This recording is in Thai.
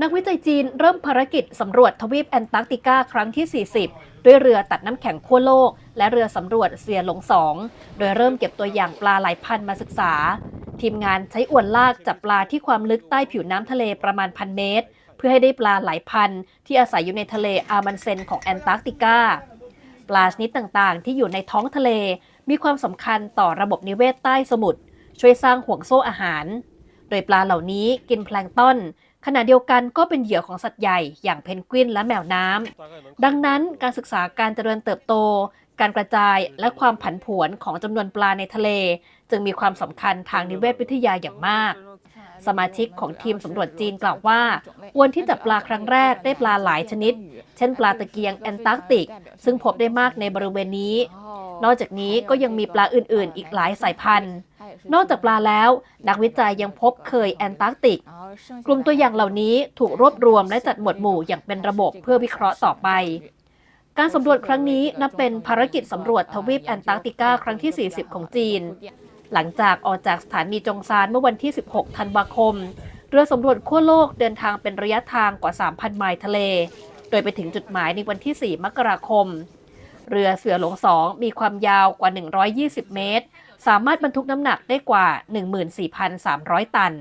นักวิจัยจีนเริ่มภารกิจสำรวจทวีปแอนตาร์กติกาครั้งที่ 40 ด้วยเรือตัดน้ำแข็งขั้วโลก และเรือสำรวจเสียหลงสอง โดยเริ่มเก็บตัวอย่างปลาหลายพันมาศึกษา ทีมงานใช้อวนลากจับปลาที่ความลึกใต้ผิวน้ำทะเลประมาณพันเมตร เพื่อให้ได้ปลาหลายพันที่อาศัยอยู่ในทะเลอามันเซนของแอนตาร์กติกาปลาชนิดต่างๆ ที่อยู่ในท้องทะเล มีความสำคัญต่อระบบนิเวศใต้สมุทรช่วยสร้างห่วงโซ่อาหาร ดยปลาเหล่านี้กินแพลงต้น ขณะเดียวกันก็เป็นเหยื่อของสัตว์ใหญ่อย่างเพนกวินและแมวน้ำ ดังนั้นการศึกษาการเจริญเติบโต การกระจายและความผันผวนของจำนวนปลาในทะเล จึงมีความสำคัญทางนิเวศวิทยาอย่างมาก สมาชิกของทีมสำรวจจีนกล่าวว่าอวนที่จับปลาครั้งแรกได้ปลาหลายชนิด เช่น ปลาตะเกียงแอนตาร์กติก ซึ่งพบได้มากในบริเวณนี้ นอกจากนี้ก็ยังมีปลาอื่น ๆ อีกหลายสายพันธุ์ นอกจากปลาแล้ว นักวิจัยยังพบเคยแอนตาร์กติก กลุ่มตัวอย่างเหล่านี้ถูกรวบรวมและจัดหมวดหมู่อย่างเป็นระบบเพื่อวิเคราะห์ต่อไป การสำรวจครั้งนี้นับเป็นภารกิจสำรวจทวีปแอนตาร์กติกาครั้งที่ 40 ของจีน หลังจากออกจากสถานีจงซานเมื่อวันที่ 16 ธันวาคม เรือสำรวจขั้วโลกเดินทางเป็นระยะทางกว่า 3,000 ไมล์ทะเล โดยไปถึงจุดหมายในวันที่ 4 มกราคม เรือเสือหลวงสองมีความยาวกว่า 120 เมตร สามารถบรรทุกน้ำหนักได้กว่า 14,300 ตัน